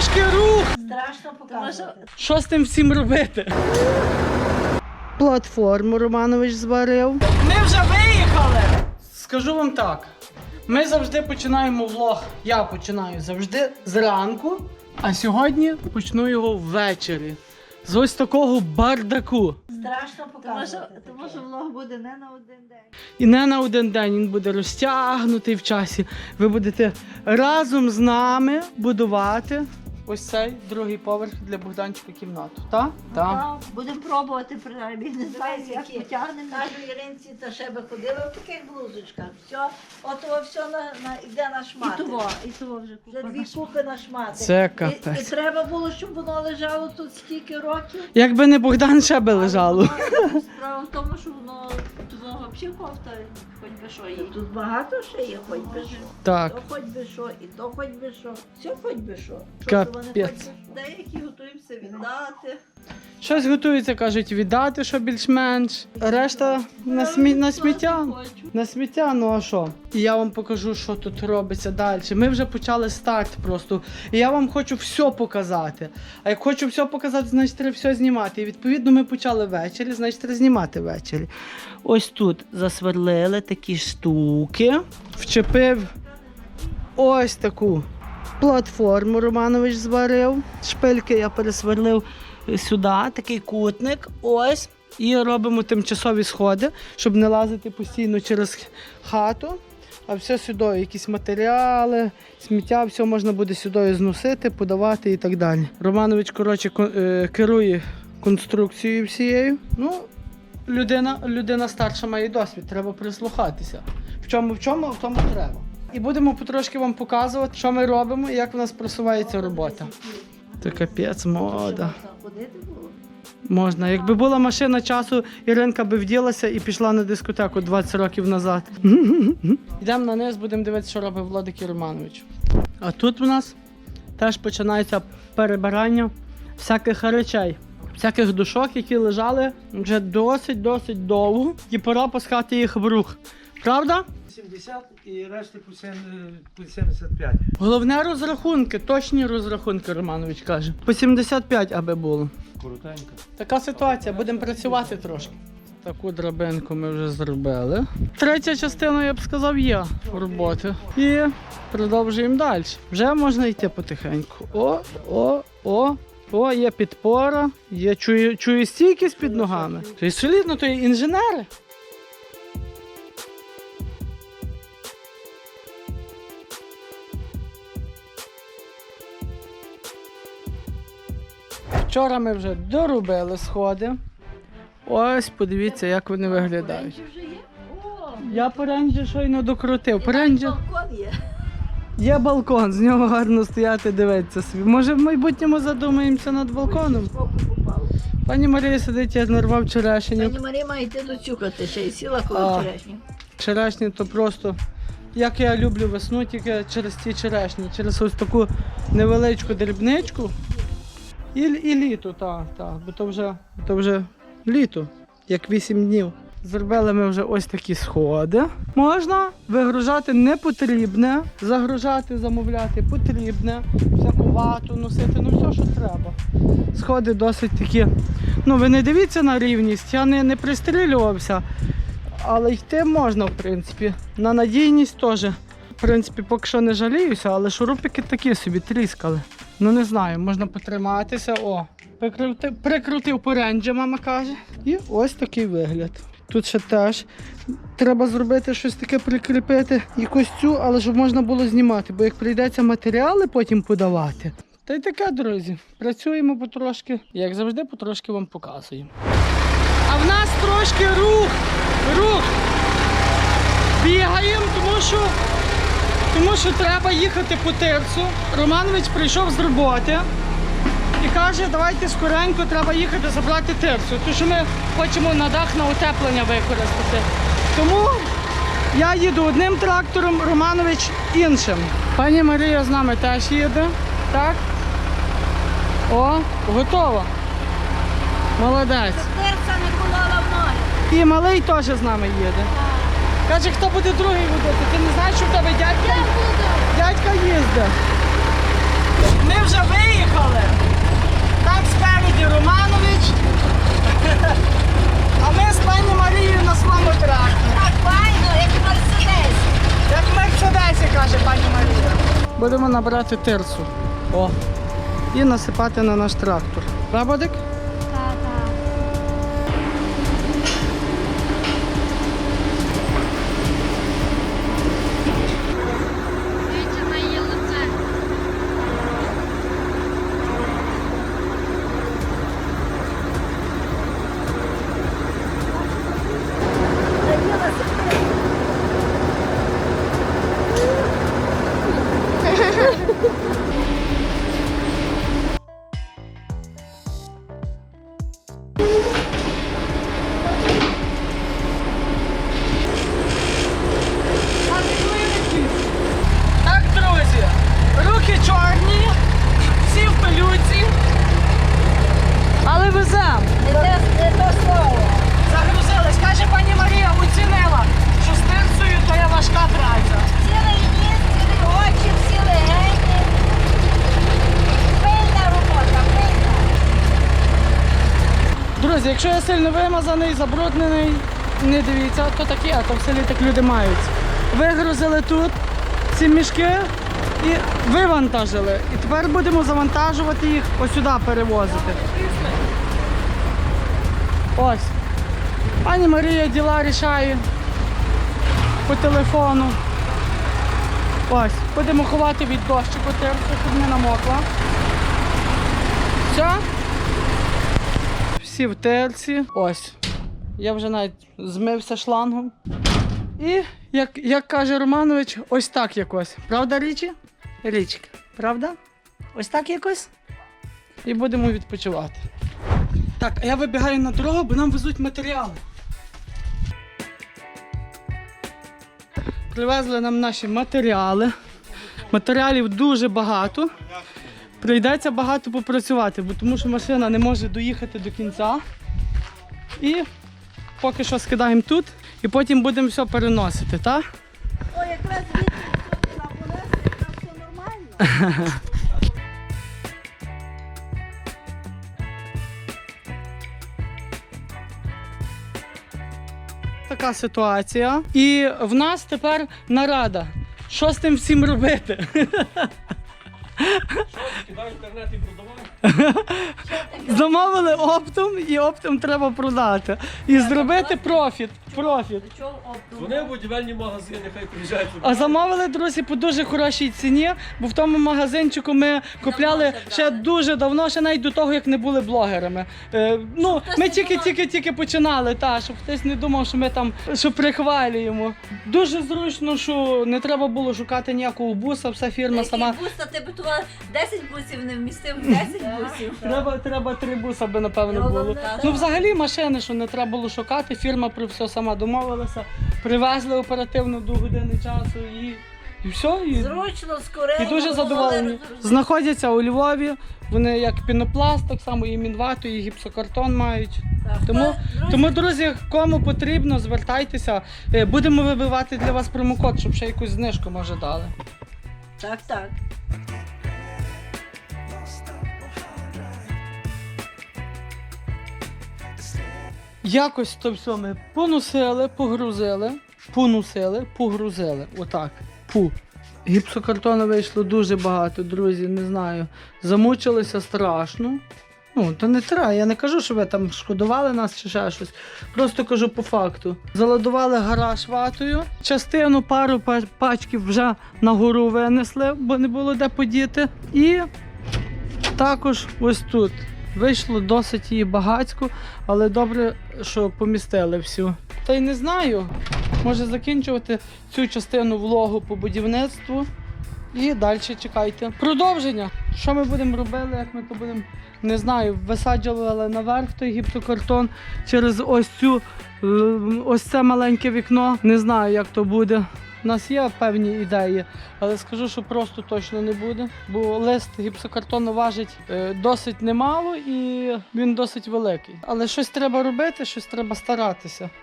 трошки рух. Страшно показувати. Що з тим всім робити? Платформу Романович зварив. Ми вже виїхали. Скажу вам так. Ми завжди починаємо влог. Я починаю завжди зранку, а сьогодні почну його ввечері. З ось такого бардаку. Страшно показувати. тому що влог буде не на один день. І не на один день він буде розтягнутий в часі. Ви будете разом з нами будувати ось цей другий поверх для Богданчика кімнату. Так? Так. Та, Будемо пробувати принаймні. Не знаю, як які. потягнемо. Кажу Іринці, та ще би ходила в таких блузочках. Все, от все на, на, йде на І шмати. того, і того вже Вже купа. дві купи на шмати. Це І, капець. і треба було, щоб воно лежало тут стільки років. Якби не Богдан, ще би лежало. Але Справа в тому, що воно того взагалі кофта, хоч би що є. Тут багато ще є, хоч би що. Так. То хоч би що, і то хоч би що. Все хоч би що. Що Капець. то вони хоч би- Деякі готуємося віддати. Щось готується, кажуть, віддати, що більш-менш. Решта на, смі... на сміття. На сміття, ну а що? І я вам покажу, що тут робиться далі. Ми вже почали старт просто. І я вам хочу все показати. А як хочу все показати, значить треба все знімати. І відповідно ми почали ввечері, значить треба знімати ввечері. Ось тут засверлили такі штуки. Вчепив ось таку платформу Романович зварив. Шпильки я пересверлив сюди, такий кутник. Ось. І робимо тимчасові сходи, щоб не лазити постійно через хату. А все сюди, якісь матеріали, сміття, все можна буде сюди зносити, подавати і так далі. Романович, коротше, е, керує конструкцією всією. Ну, людина, людина старша має досвід, треба прислухатися. В чому, в чому, в тому треба. І будемо потрошки вам показувати, що ми робимо і як в нас просувається робота. Це капець, мода. Можна. Якби була машина часу, Іринка би вділася і пішла на дискотеку 20 років назад. Йдемо на низ, будемо дивитися, що робить Владик Романович. А тут у нас теж починається перебирання всяких речей, всяких душок, які лежали вже досить-досить довго, і пора пускати їх в рух. Правда? 70 і решти по сем- 75. Головне розрахунки, точні розрахунки, Романович каже. По 75 аби було. Коротенько. Така ситуація, будемо працювати трошки. Таку драбинку ми вже зробили. Третя частина, я б сказав, є роботи. І продовжуємо далі. Вже можна йти потихеньку. О, о, о. О, є підпора, є чую, чую стійкість під ногами. То є солідно, то є інженери. Вчора ми вже доробили сходи. Ось подивіться, як вони виглядають. Я поренджі щойно докрутив. Поренджі... балкон є. є балкон, з нього гарно стояти, дивитися собі. Може, в майбутньому задумаємося над балконом. Пані Марія сидить, я нарвав черешню. Пані Марія має йти дочукати ще й сіла коло черешні. Черешні то просто. Як я люблю весну, тільки через ті черешні, через ось таку невеличку дрібничку. І, і літо, так, так. Бо то вже, то вже літо, як 8 днів. Зробили ми вже ось такі сходи. Можна вигружати непотрібне, загружати, замовляти потрібне, всяку вату носити, ну все, що треба. Сходи досить такі. Ну, ви не дивіться на рівність, я не, не пристрілювався. Але йти можна, в принципі. На надійність теж. В принципі, поки що не жаліюся, але шурупики такі собі тріскали. Ну не знаю, можна потриматися. О, прикрутив, прикрутив поренджі, мама каже. І ось такий вигляд. Тут ще теж треба зробити щось таке прикріпити, якусь цю, але щоб можна було знімати, бо як прийдеться матеріали потім подавати. Та й таке, друзі. Працюємо потрошки, як завжди, потрошки вам показуємо. А в нас трошки рух, рух. Бігаємо, тому що, тому що треба їхати по тирсу. Романович прийшов з роботи і каже, давайте скоренько треба їхати забрати тирсу. Тому що ми хочемо на дах на утеплення використати. Тому я їду одним трактором, Романович іншим. Пані Марія з нами теж їде. Так? О, готова. Молодець. Терса не колола в ноги. І малий теж з нами їде. Каже, хто буде другий водити? Ти не знаєш, що їду. Ми вже виїхали. Там спереді Романович. А ми з пані Марією на своєму тракторі. Так файно, як Мерседес. Як Мерседесі, каже пані Марія. Будемо набирати тирсу О. і насипати на наш трактор. Рабодик? Якщо я сильно вимазаний, забруднений, не дивіться, то таке, а то в селі так люди мають. Вигрузили тут ці мішки і вивантажили. І тепер будемо завантажувати їх ось сюди перевозити. Ось. Пані Марія діла рішає по телефону. Ось, будемо ховати від терцю, щоб не намокла. Все? Всі в терці. Ось. Я вже навіть змився шлангом. І, як, як каже Романович, ось так якось. Правда, Річі? Річка, правда? Ось так якось. І будемо відпочивати. Так, а я вибігаю на дорогу, бо нам везуть матеріали. Привезли нам наші матеріали. Матеріалів дуже багато. Прийдеться багато попрацювати, бо тому що машина не може доїхати до кінця. І поки що скидаємо тут і потім будемо все переносити, так? О, якраз звідти на понесли, якраз все нормально. Така ситуація. І в нас тепер нарада. Що з тим всім робити? Замовили оптом і оптом треба продати. І зробити профіт. Профіт. Чого оптом? Вони в будівельні магазини, хай приїжджають. А замовили, друзі, по дуже хорошій ціні, бо в тому магазинчику ми купляли ще дуже давно, ще навіть до того, як не були блогерами. Е, ну, хтось ми не тільки, думав. тільки, тільки починали, та, щоб хтось не думав, що ми там що прихвалюємо. Дуже зручно, що не треба було шукати ніякого буса, вся фірма сама. бус, та ти б туди 10 бусів не вмістив, 10 бусів. Треба, треба три буса, би напевно Ну, було. так. Ну, взагалі машини, що не треба було шукати, фірма про все сама домовилася, привезли оперативно до години часу і, і все. І... Зручно, скоренько. І дуже задоволені. Знаходяться у Львові. Вони як пінопласт, так само і мінвату, і гіпсокартон мають. Тому, тому, друзі, кому потрібно, звертайтеся. Е, Будемо вибивати для вас промокод, щоб ще якусь знижку може дали. Так, так. Якось то все ми поносили, погрузили, поносили, погрузили. Отак. Пу. Гіпсокартону вийшло дуже багато, друзі, не знаю. Замучилися страшно. Ну, то не треба. Я не кажу, що ви там шкодували нас чи ще щось. Просто кажу по факту. Заладували гараж ватою. Частину пару пачків вже на гору винесли, бо не було де подіти. І також ось тут. Вийшло досить її багацько, але добре, що помістили всю. Та й не знаю. Може закінчувати цю частину влогу по будівництву. І далі чекайте. Продовження. Що ми будемо робити, як ми то будемо, не знаю, висаджували наверх той гіпсокартон через ось цю е, ось це маленьке вікно. Не знаю, як то буде. У нас є певні ідеї, але скажу, що просто точно не буде. Бо лист гіпсокартону важить е, досить немало і він досить великий. Але щось треба робити, щось треба старатися.